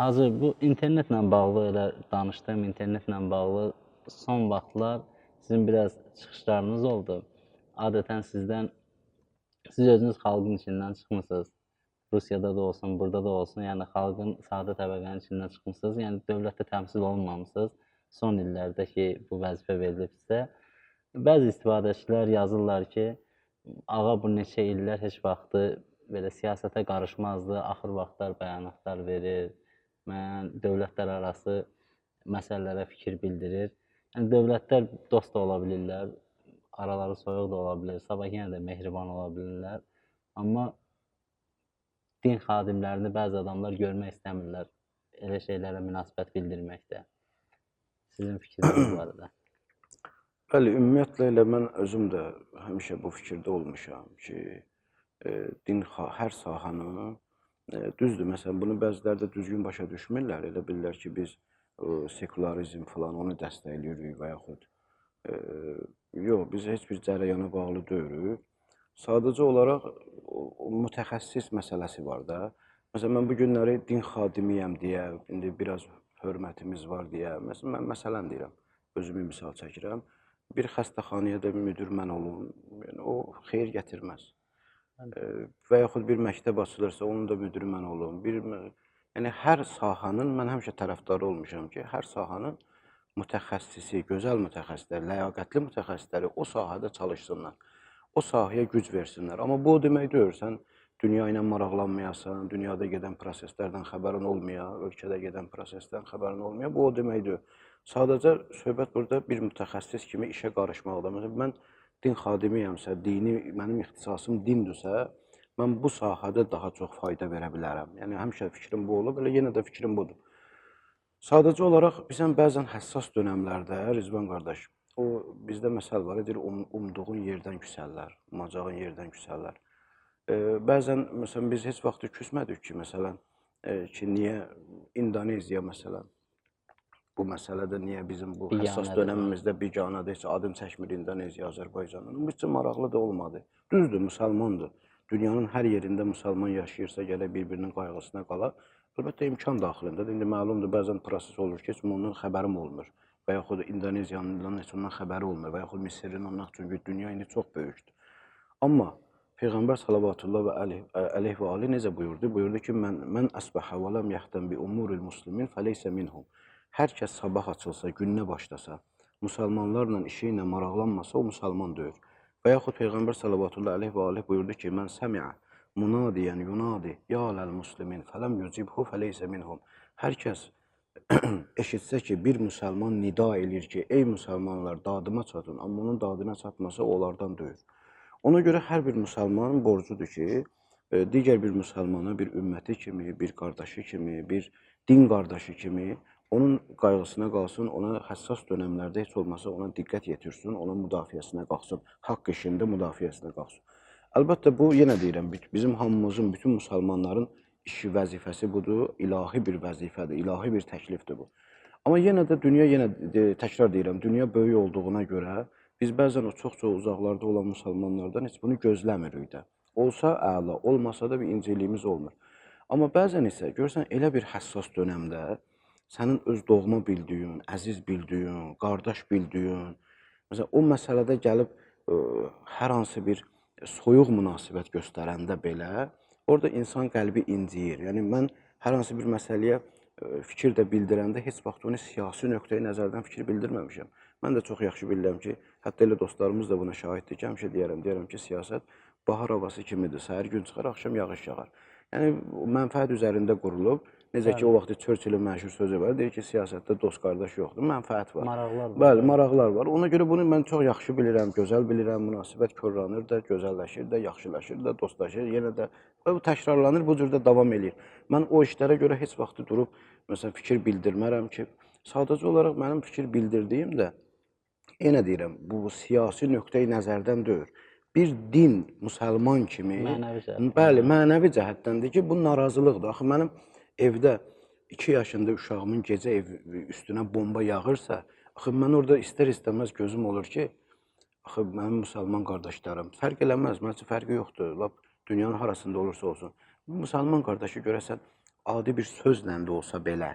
Hacı, bu internetlə bağlı elə danışdığım internetlə bağlı son vaxtlar sizin biraz çıxışlarınız oldu. Adətən sizdən siz özünüz xalqın içindən çıxmısınız. Rusiyada da olsun, burada da olsun, yəni xalqın sadə təbəqənin içindən çıxmısınız. Yəni dövlətdə təmsil olunmamısınız. Son illərdə ki, bu vəzifə verilib sizə. Bəzi istifadəçilər yazırlar ki, ağa bu neçə illər heç vaxtı belə siyasətə qarışmazdı, axır vaxtlar bəyanatlar verir, müəyyən dövlətlər arası məsələlərə fikir bildirir. Yəni dövlətlər dost da ola bilirlər, araları soyuq da ola bilər, sabah yenə də mehriban ola bilirlər. Amma din xadimlərini bəzi adamlar görmək istəmirlər elə şeylərə münasibət bildirməkdə. Sizin fikriniz barədə? Bəli, ümumiyyətlə elə mən özüm də həmişə bu fikirdə olmuşam ki, e, din hər sahəni e, düzdür. Məsələn, bunu bəziləri də düzgün başa düşmürlər. Elə bilirlər ki, biz e, sekularizm falan onu dəstəkləyirik və yaxud e, yox, biz heç bir cərəyana bağlı deyilik. Sadəcə olaraq mütəxəssis məsələsi var da. Məsələn, mən bu günləri din xadimiyəm deyə, indi biraz hörmətimiz var deyə, məsələn, mən məsələn deyirəm, özümü misal çəkirəm. Bir xəstəxanaya da müdir mən olum, yəni o xeyir gətirməz. Və yaxud bir məktəb açılırsa, onun da müdiri mən olum. Bir yəni hər sahənin mən həmişə tərəfdarı olmuşam ki, hər sahənin mütəxəssisi, gözəl mütəxəssislər, ləyaqətli mütəxəssisləri o sahədə çalışsınlar. O sahəyə güc versinlər. Amma bu o demək deyil, sən dünya ilə maraqlanmayasan, dünyada gedən proseslərdən xəbərin olmaya, ölkədə gedən prosesdən xəbərin olmaya, bu o demək deyil. Sadəcə söhbət burada bir mütəxəssis kimi işə qarışmaqda. Məsələn, mən din xadimiyəmsə, dini mənim ixtisasım dindirsə, mən bu sahədə daha çox fayda verə bilərəm. Yəni həmişə fikrim bu olub, elə yenə də fikrim budur. Sadəcə olaraq bizən bəzən həssas dönəmlərdə Rizvan qardaş, o bizdə məsəl var, deyir um, umduğun yerdən küsəllər, umacağın yerdən küsəllər. E, bəzən məsələn biz heç vaxt küsmədik ki, məsələn, e, ki niyə İndoneziya məsələn bu məsələdə niyə bizim bu həssas Biganədir. dönəmimizdə biganədir, heç adım çəkmir İndoneziya, Azərbaycanın. Bu üçün maraqlı da olmadı. Düzdür, müsəlmandır. Dünyanın hər yerində müsəlman yaşayırsa, gərək bir-birinin qayğısına qala. Əlbəttə imkan daxilindedir. İndi məlumdur, bəzən proses olur ki, heç ondan xəbərim olmur. Və yaxud İndoneziyanın heç ondan xəbəri olmur və yaxud Misirin ondan çünki dünya indi çox böyükdür. Amma Peyğəmbər sallallahu və əleyh əleyh və ali necə buyurdu? Buyurdu ki, mən mən əsbəhə və lam yəhtem bi umuril muslimin fəleysə minhum. Hər kəs sabah açılsa, gününə başlasa, müsəlmanlarla işi ilə maraqlanmasa, o müsəlman deyil. Və yaxud Peyğəmbər sallallahu əleyhi və ali buyurdu ki, mən səmiə munadiyan yunadi ya ləl muslimin fələm yucibhu fəleysə minhum. Hər kəs eşitsə ki, bir müsəlman nida eləyir ki, ey müsəlmanlar, dadıma çatın, amma onun dadına çatmasa onlardan deyil. Ona görə hər bir müsəlmanın borcudur ki, e, digər bir müsəlmana bir ümməti kimi, bir qardaşı kimi, bir din qardaşı kimi onun qayğısına qalsın, ona həssas dönəmlərdə heç olmasa ona diqqət yetirsin, onun müdafiəsinə qalxsın, haqq işində müdafiəsinə qalxsın. Əlbəttə bu yenə deyirəm, bizim hamımızın, bütün müsəlmanların işi vəzifəsi budur, ilahi bir vəzifədir, ilahi bir təklifdir bu. Amma yenə də dünya yenə təkrar deyirəm, dünya böyük olduğuna görə biz bəzən o çox-çox uzaqlarda olan müsəlmanlardan heç bunu gözləmirik də. Olsa əla, olmasa da bir inciliyimiz olmur. Amma bəzən isə görsən elə bir həssas dönəmdə sənin öz doğma bildiyin, əziz bildiyin, qardaş bildiyin, məsələn o məsələdə gəlib ə, hər hansı bir soyuq münasibət göstərəndə belə orada insan qəlbi inciyir. Yəni mən hər hansı bir məsələyə ə, fikir də bildirəndə heç vaxt onu siyasi nöqteyi nəzərdən fikir bildirməmişəm. Mən də çox yaxşı bilirəm ki, hətta elə dostlarımız da buna şahiddir ki, həmişə deyərəm, deyərəm ki, siyasət bahar havası kimidir. Səhər gün çıxar, axşam yağış yağar. Yəni mənfəət üzərində qurulub. Necə ki, o vaxt Churchillin məşhur sözü var, deyir ki, siyasətdə dost qardaş yoxdur, mənfəət var. Maraqlar var. Bəli, maraqlar var. Ona görə bunu mən çox yaxşı bilirəm, gözəl bilirəm. Münasibət korlanır da, gözəlləşir də, yaxşılaşır da, dostlaşır. Yenə də bu təkrarlanır, bu cür də davam eləyir. Mən o işlərə görə heç vaxt durub məsələn fikir bildirmərəm ki, sadəcə olaraq mənim fikir bildirdiyim də yenə deyirəm, bu siyasi nöqteyi nəzərdən deyil. Bir din müsəlman kimi Mənəvi cəhətdən. Bəli, mənəvi cəhətdəndir ki, bu narazılıqdır. Axı mənim evdə 2 yaşında uşağımın gecə ev üstünə bomba yağırsa, axı mən orada istər-istəməz gözüm olur ki, axı mənim müsəlman qardaşlarım fərq eləməz, məncə fərqi yoxdur. Lap dünyanın harasında olursa olsun. Müsəlman qardaşı görəsən adi bir sözlə də olsa belə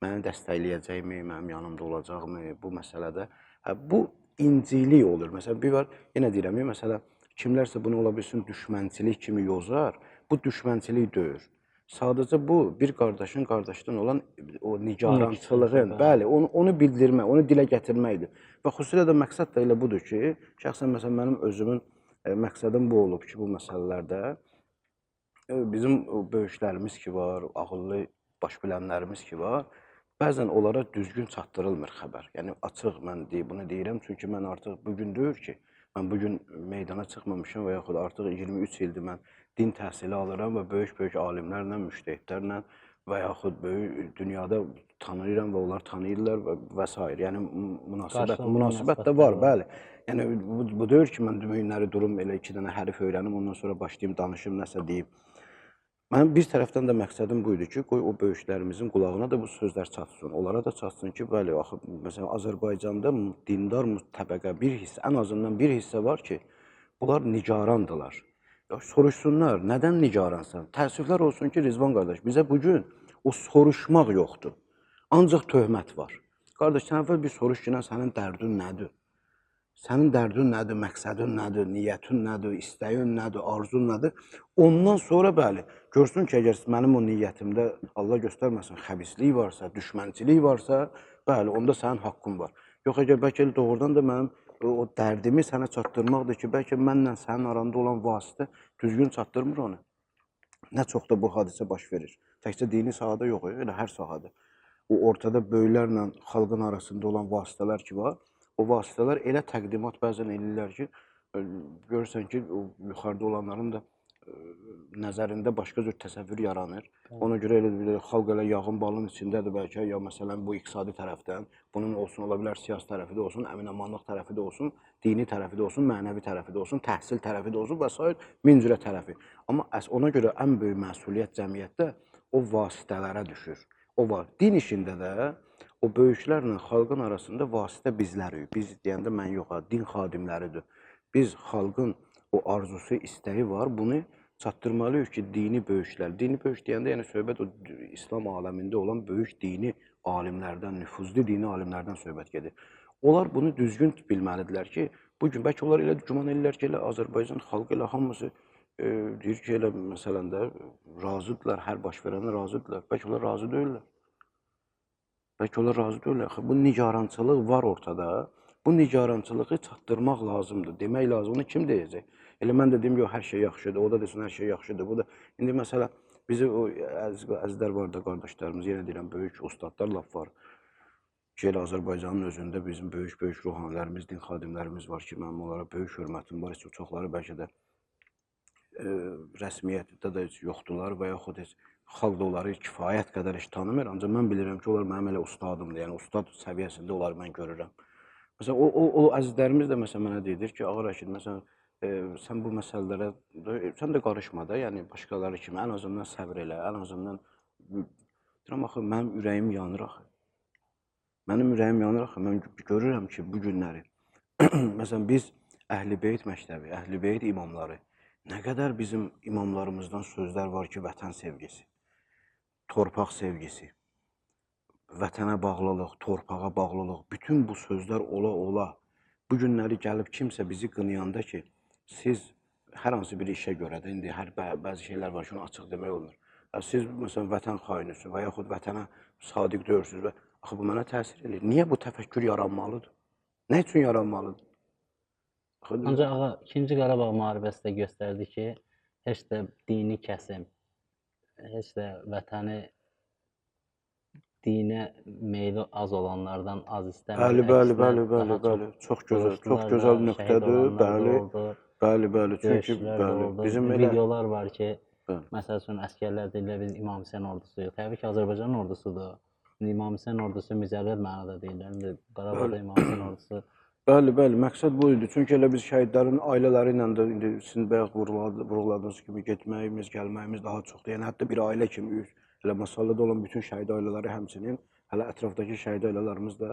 məni dəstəkləyəcəkmi, mənim yanımda olacaqmı bu məsələdə? Hə, bu incilik olur. Məsələn, bir var, yenə deyirəm, məsələn, kimlərsə bunu ola bilsin düşmənçilik kimi yozar. Bu düşmənçilik deyil. Sadəcə bu bir qardaşın qardaşdan olan o nigarançılığın, bəli, onu onu bildirmək, onu dilə gətirməkdir. Və xüsusilə də məqsəd də elə budur ki, şəxsən məsələn mənim özümün e, məqsədim bu olub ki, bu məsələlərdə e, bizim böyüklərimiz ki var, ağıllı baş bilənlərimiz ki var, bəzən onlara düzgün çatdırılmır xəbər. Yəni açıq mən deyə bunu deyirəm çünki mən artıq bu gün deyir ki, mən bu gün meydana çıxmamışam və yaxud artıq 23 ildir mən din təhsili alıram və böyük-böyük alimlərlə, müştəhidlərlə və yaxud böyük dünyada tanıyıram və onlar tanıyırlar və, və s. Yəni münasibət münasibət də var, bəli. Yəni bu, bu deyir ki, mən günləri durum elə iki dənə hərf öyrənim, ondan sonra başlayım danışım, nəsə deyim. Mənim bir tərəfdən də məqsədim bu idi ki, qoy o böyüklərimizin qulağına da bu sözlər çatsın. Onlara da çatsın ki, bəli, axı məsələn Azərbaycanda dindar təbəqə bir hissə, ən azından bir hissə var ki, bunlar nigarandılar. Soruşsunlar, nədən nigaransan? Təəssüflər olsun ki, Rizvan qardaş, bizə bu gün o soruşmaq yoxdur. Ancaq töhmət var. Qardaş, sən əvvəl bir soruş ki, sənin dərdin nədir? Sənin dərdin nədir, məqsədin nədir, niyyətin nədir, istəyin nədir, arzun nədir? Ondan sonra bəli, görsün ki, əgər mənim o niyyətimdə Allah göstərməsin xəbislik varsa, düşmənçilik varsa, bəli, onda sənin haqqın var. Yox, əgər bəlkə doğrudan da mənim o o dərdimi sənə çatdırmaqdır ki, bəlkə mənlə sənin aranda olan vasitə düzgün çatdırmır onu. Nə çox da bu hadisə baş verir. Təkcə dini sahədə yox, elə hər sahədə. O ortada böyüklərlə xalqın arasında olan vasitələr ki var, o vasitələr elə təqdimat bəzən eləyirlər ki, ə, görürsən ki, o yuxarıda olanların da nəzərində başqa cür təsəvvür yaranır. Ona görə elə bir xalq elə yağın balın içindədir bəlkə, ya məsələn bu iqtisadi tərəfdən, bunun olsun ola bilər siyasi tərəfi də olsun, əmin-amanlıq tərəfi də olsun, dini tərəfi də olsun, mənəvi tərəfi də olsun, təhsil tərəfi də olsun və s. min cürə tərəfi. Amma ona görə ən böyük məsuliyyət cəmiyyətdə o vasitələrə düşür. O var. Din işində də o böyüklərlə xalqın arasında vasitə bizlərik. Biz deyəndə mən yox, din xadimləridir. Biz xalqın o arzusu, istəyi var. Bunu çatdırmalıyıq ki, dini böyüklər. Dini böyük deyəndə yəni söhbət o İslam aləmində olan böyük dini alimlərdən, nüfuzlu dini alimlərdən söhbət gedir. Onlar bunu düzgün bilməlidirlər ki, bu gün bəlkə onlar elə güman edirlər ki, elə Azərbaycan xalqı elə hamısı e, deyir ki, elə məsələn də razıdırlar, hər baş verənə razıdırlar. Bəlkə onlar razı deyillər. Bəlkə onlar razı deyillər. Axı bu nigarançılıq var ortada. Bu nigarançılığı çatdırmaq lazımdır. Demək lazım. Onu kim deyəcək? Elə mən də deyim, yox, hər şey yaxşıdır. O da desin, hər şey yaxşıdır. Bu da indi məsələ bizi o əziz əzizlər var da qardaşlarımız, yenə deyirəm, böyük ustadlar laf var. Ki, elə Azərbaycanın özündə bizim böyük-böyük ruhanilərimiz, din xadimlərimiz var ki, mənim onlara böyük hörmətim var. Heç çoxları bəlkə də e, rəsmiyyətdə də heç yoxdular və yaxud heç xalq da onları kifayət qədər heç tanımır. Ancaq mən bilirəm ki, onlar mənim elə ustadımdır. Yəni ustad səviyyəsində onları mən görürəm. Məsələn, o, o, o əzizlərimiz də məsələn mənə deyir ki, Ağa Rəşid, məsələn, e, sən bu məsələlərə sən də qarışma da, yəni başqaları kimi ən azından səbr elə, ən azından deyirəm axı mənim ürəyim yanır axı. Mənim ürəyim yanır axı. Mən görürəm ki, bu günləri məsələn biz Əhlibeyt məktəbi, Əhlibeyt imamları nə qədər bizim imamlarımızdan sözlər var ki, vətən sevgisi, torpaq sevgisi, vətənə bağlılıq, torpağa bağlılıq, bütün bu sözlər ola-ola bu günləri gəlib kimsə bizi qınayanda ki, siz hər hansı bir işə görə də indi hər bə bəzi şeylər var onu açıq demək olmur. Siz məsələn vətən xainisiniz və yaxud vətənə sadiq deyilsiniz və axı bu mənə təsir eləyir. Niyə bu təfəkkür yaranmalıdır? Nə üçün yaranmalıdır? Axı Ancaq ağa, 2-ci Qarabağ müharibəsi də göstərdi ki, heç də dini kəsim, heç də vətəni dinə meyli az olanlardan az istəmir. Bəli, bəli, bəli, bəli, bəli. Çox gözəl, çox gözəl nöqtədir. Bəli, oldu, bəli, bəli. Çünki də bəli, oldu. bizim elə videolar var ki, Bəli. məsəl üçün əsgərlər deyirlər biz İmam Hüseyn ordusuyuq. Təbii ki, Azərbaycan ordusudur. İmam Hüseyn ordusu mücərrəd mənada deyirlər. İndi Qarabağda. İmam Hüseyn ordusu Bəli, bəli, məqsəd bu idi. Çünki elə biz şəhidlərin ailələri ilə də indi sizin bayaq vurğuladı- vurğuladığınız kimi getməyimiz, gəlməyimiz daha çoxdur. Yəni hətta bir ailə kimi elə masalada olan bütün şəhid ailələri həmçinin hələ ətrafdakı şəhid ailələrimiz də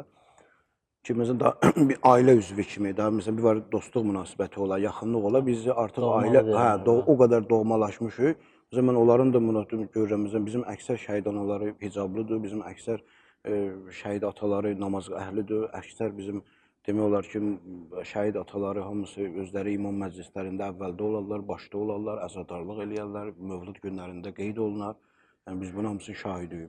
ki, məsələn daha bir ailə üzvü kimi, daha məsələn bir var dostluq münasibəti ola, yaxınlıq ola, biz artıq Doğma ailə, hə, do də. o qədər doğmalaşmışıq. O zaman onların da münasib görürəm. Məsələn, bizim əksər şəhid anaları hicablıdır, bizim əksər e, şəhid ataları namaz əhlidir, əksər bizim demək olar ki, şəhid ataları hamısı özləri imam məclislərində əvvəldə olarlar, başda olarlar, əzadarlıq eləyərlər, mövlud günlərində qeyd olunar. Yəni biz bunun hamısının şahidiyik.